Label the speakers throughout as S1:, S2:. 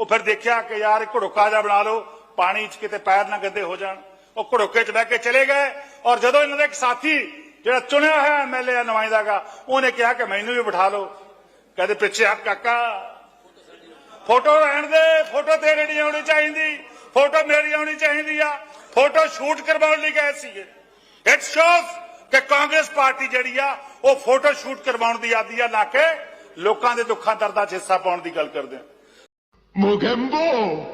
S1: ਉਹ ਫਿਰ ਦੇਖਿਆ ਕਿ ਯਾਰ ਘੜੋਕਾ ਜਿਹਾ ਬਣਾ ਲਓ, ਪਾਣੀ 'ਚ ਕਿਤੇ ਪੈਰ ਨਾ ਗੱਦੇ ਹੋ ਜਾਣ। ਉਹ ਘੜੋਕੇ 'ਚ ਬਹਿ ਕੇ ਚਲੇ ਗਏ ਔਰ ਜਦੋਂ ਇਹਨਾਂ ਦਾ ਇੱਕ ਸਾਥੀ ਜਿਹੜਾ ਚੁਣਿਆ ਹੋਇਆ ਐਮਐਲਏ ਆ ਨੁਮਾਇੰਦਾਗਾ ਉਹਨੇ ਕਿਹਾ ਕਿ ਮੈਨੂੰ ਵੀ ਬਿਠਾ ਲਓ। ਕਹਿੰਦੇ, ਪਿੱਛੇ ਆ ਕਾਕਾ। ਫੋਟੋ ਰਹਿਣ ਦੇ, ਫੋਟੋ ਤੇਰੇ ਨਹੀਂ ਆਉਣੀ ਚਾਹੀਦੀ, ਫੋਟੋ ਮੇਰੀ ਆਉਣੀ ਚਾਹੀਦੀ ਆ, ਫੋਟੋ ਸ਼ੂਟ ਕਰਵਾਉਣ ਲਈ ਗਏ ਸੀਗੇ। ਇਟ ਸ਼ੋਜ਼ ਕਿ ਕਾਂਗਰਸ ਪਾਰਟੀ ਜਿਹੜੀ ਆ, ਉਹ ਫੋਟੋ ਸ਼ੂਟ ਕਰਵਾਉਣ ਦੀ ਆਦੀ ਆ, ਨਾ ਕੇ ਲੋਕਾਂ ਦੇ ਦੁੱਖਾਂ ਦਰਦਾਂ 'ਚ ਹਿੱਸਾ ਪਾਉਣ ਦੀ ਗੱਲ ਕਰਦੇ ਆ।
S2: Mogembo!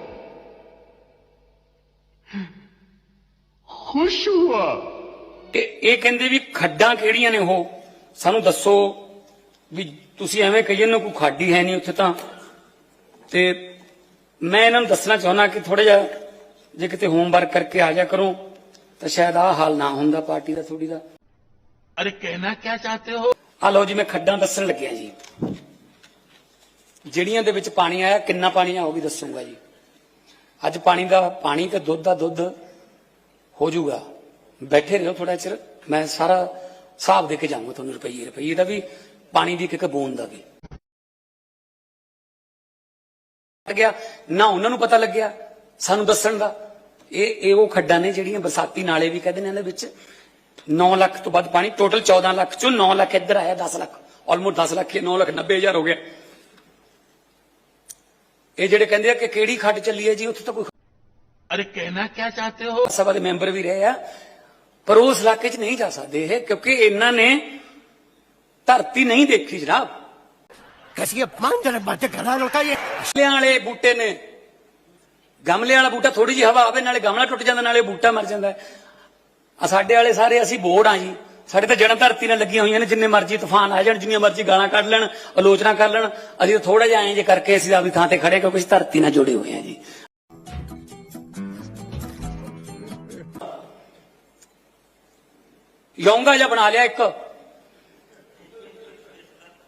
S2: ਖੁਸ਼ ਹੁਆ
S3: ਤੇ ਇਹ ਕਹਿੰਦੇ ਵੀ ਖੱਡਾਂ ਕਿਹੜੀਆਂ ਨੇ ਉਹ? ਸਾਨੂੰ ਦੱਸੋ ਵੀ ਤੁਸੀਂ ਐਵੇਂ ਕਹੀ ਜਾਂਦੇ ਹੋ ਕੋਈ ਖਾਡੀ ਹੈ ਨਹੀਂ ਉੱਥੇ ਤਾਂ। ਤੇ ਮੈਂ ਇਹਨਾਂ ਨੂੰ ਦੱਸਣਾ ਚਾਹੁੰਦਾ ਕਿ ਥੋੜਾ ਜਿਹਾ ਜੇ ਕਿਤੇ ਹੋਮਵਰਕ ਕਰਕੇ ਆ ਜਾ ਕਰੋ ਤਾਂ ਸ਼ਾਇਦ ਆਹ ਹਾਲ ਨਾ ਹੁੰਦਾ ਪਾਰਟੀ ਦਾ ਥੋੜੀ ਦਾ।
S2: ਅਰੇ ਕਹਿਣਾ ਕੀ ਚਾਹਤੇ ਹੋ?
S3: ਆ ਲਓ ਜੀ ਮੈਂ ਖੱਡਾਂ ਦੱਸਣ ਲੱਗਿਆ ਜੀ। ਜਿਹੜੀਆਂ ਦੇ ਵਿੱਚ ਪਾਣੀ ਆਇਆ, ਕਿੰਨਾ ਪਾਣੀ ਆ ਉਹ ਵੀ ਦੱਸੂਗਾ ਜੀ। ਅੱਜ ਪਾਣੀ ਦਾ, ਪਾਣੀ ਤੇ ਦੁੱਧ ਦਾ ਦੁੱਧ ਹੋ ਜਾਊਗਾ ਬੈਠੇ ਰਹੋ ਥੋੜਾ ਚਿਰ, ਮੈਂ ਸਾਰਾ ਹਿਸਾਬ ਦੇ ਕੇ ਜਾਊਂਗਾ ਤੁਹਾਨੂੰ ਰੁਪਈਏ ਰੁਪਈਏ ਦਾ ਵੀ, ਪਾਣੀ ਦੀ ਇੱਕ ਇੱਕ ਬੂੰਦ ਦਾ ਵੀ। ਗਿਆ ਨਾ ਉਹਨਾਂ ਨੂੰ ਪਤਾ ਲੱਗਿਆ, ਸਾਨੂੰ ਦੱਸਣ ਦਾ। ਇਹ ਇਹ ਉਹ ਖੱਡਾਂ ਨੇ ਜਿਹੜੀਆਂ ਬਰਸਾਤੀ ਨਾਲੇ ਵੀ ਕਹਿੰਦੇ ਨੇ ਇਹਦੇ ਵਿੱਚ। 9 ਲੱਖ ਤੋਂ ਵੱਧ ਪਾਣੀ, ਟੋਟਲ 14 ਲੱਖ ਚੋਂ 9 ਲੱਖ ਇੱਧਰ ਆਇਆ 10 ਲੱਖ ਆਲਮੋਸਟ 10 ਲੱਖ 9 ਲੱਖ 90 ਹਜ਼ਾਰ ਹੋ ਗਿਆ। ਇਹ ਜਿਹੜੇ ਕਹਿੰਦੇ ਆ ਕਿ ਕਿਹੜੀ ਖੱਟ ਚੱਲੀ ਹੈ ਜੀ ਉੱਥੇ ਤਾਂ ਕੋਈ
S2: ਅਰੇ ਕਹਿਣਾ ਕੀ ਚਾਹਤੇ ਹੋ?
S3: ਸਭਾ ਦੇ ਮੈਂਬਰ ਵੀ ਰਹੇ ਆ ਪਰ ਉਸ ਇਲਾਕੇ 'ਚ ਨਹੀਂ ਜਾ ਸਕਦੇ ਇਹ ਕਿਉਂਕਿ ਇਹਨਾਂ ਨੇ ਧਰਤੀ ਨਹੀਂ ਦੇਖੀ ਜਨਾਬ।
S4: ਕਸੀ ਅਪਮਾਨ ਜਰੇ ਬਾਤ ਕਰਾ ਲੋਕਾ ਇਹ
S3: ਪਿਛਲਿਆਂ ਵਾਲੇ ਬੂਟੇ ਨੇ। ਗਮਲੇ ਵਾਲਾ ਬੂਟਾ ਥੋੜੀ ਜੀ ਹਵਾ ਆਵੇ ਨਾਲੇ ਗਮਲਾ ਟੁੱਟ ਜਾਂਦਾ ਨਾਲੇ ਬੂਟਾ ਮਰ ਜਾਂਦਾ। ਆ ਸਾਡੇ ਵਾਲੇ ਸਾਰੇ ਅਸੀਂ ਬੋੜ ਆ ਜੀ। ਸਾਡੇ ਤਾਂ ਜਨਮ ਧਰਤੀ ਨਾਲ ਲੱਗੀਆਂ ਹੋਈਆਂ ਨੇ, ਜਿੰਨੇ ਮਰਜ਼ੀ ਤੂਫਾਨ ਆ ਜਾਣ, ਜਿੰਨੀਆਂ ਮਰਜ਼ੀ ਗਾਲਾਂ ਕੱਢ ਲੈਣ, ਆਲੋਚਨਾ ਕਰ ਲੈਣ, ਅਸੀਂ ਤਾਂ ਥੋੜਾ ਜਿਹਾ ਐਂ ਜੇ ਕਰਕੇ ਅਸੀਂ ਆਪਣੀ ਥਾਂ ਤੇ ਖੜੇ ਕਿਉਂਕਿ ਅਸੀਂ ਧਰਤੀ ਨਾਲ ਜੁੜੇ ਹੋਏ ਆ ਜੀ। ਯੋਂਗਾ ਜਿਹਾ ਬਣਾ ਲਿਆ ਇੱਕ।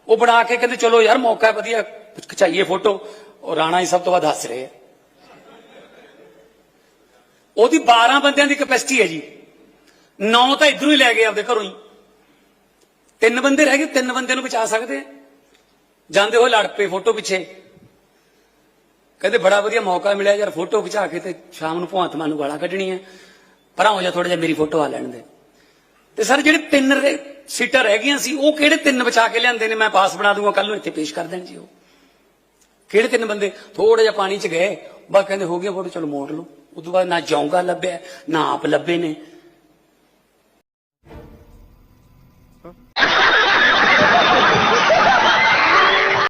S3: ਉਹ ਬਣਾ ਕੇ ਕਹਿੰਦੇ, ਚਲੋ ਯਾਰ, ਮੌਕਾ ਵਧੀਆ, ਖਿਚਾਈਏ ਫੋਟੋ। ਉਹ ਰਾਣਾ ਹੀ ਸਭ ਤੋਂ ਵੱਧ ਹੱਸ ਰਹੇ ਆ। ਉਹਦੀ 12 ਬੰਦਿਆਂ ਦੀ ਕਪੈਸਿਟੀ ਹੈ ਜੀ। ਨੌ ਤਾਂ ਇਧਰੋਂ ਹੀ ਲੈ ਗਏ ਆਪਦੇ ਘਰੋਂ ਹੀ। ਤਿੰਨ ਬੰਦੇ ਰਹਿ ਗਏ, ਤਿੰਨ ਬੰਦੇ ਨੂੰ ਬਚਾ ਸਕਦੇ ਜਾਂਦੇ ਹੋਏ ਲੜ ਪਏ ਫੋਟੋ ਪਿੱਛੇ। ਕਹਿੰਦੇ ਬੜਾ ਵਧੀਆ ਮੌਕਾ ਮਿਲਿਆ ਯਾਰ, ਫੋਟੋ ਖਿਚਾ ਕੇ ਤੇ ਸ਼ਾਮ ਨੂੰ ਭਗਵੰਤ ਮਾਨ ਨੂੰ ਗਾਲਾਂ ਕੱਢਣੀਆਂ। ਪਰਾਂ ਹੋ ਜਾ ਥੋੜਾ ਜਿਹਾ ਮੇਰੀ ਫੋਟੋ ਆ ਲੈਣ ਦੇ। ਤੇ ਸਰ, ਜਿਹੜੇ ਤਿੰਨ ਸੀਟਾਂ ਰਹਿ ਗਈਆਂ ਸੀ, ਉਹ ਕਿਹੜੇ ਤਿੰਨ ਬਚਾ ਕੇ ਲਿਆਂਦੇ ਨੇ? ਮੈਂ ਪਾਸ ਬਣਾ ਦੂੰਗਾ ਕੱਲ ਨੂੰ ਇੱਥੇ ਪੇਸ਼ ਕਰ ਦੇਣ ਜੀ ਉਹ। ਕਿਹੜੇ ਤਿੰਨ ਬੰਦੇ? ਥੋੜਾ ਜਿਹਾ ਪਾਣੀ 'ਚ ਗਏ, ਬਸ ਕਹਿੰਦੇ ਹੋ ਗਿਆ ਫੋਟੋ, ਚਲੋ ਮੋੜ ਲਓ। ਉਸ ਤੋਂ ਬਾਅਦ ਨਾ ਜਾਊਗਾ ਲੱਭਿਆ, ਨਾ ਆਪ ਲੱਭੇ ਨੇ। huh?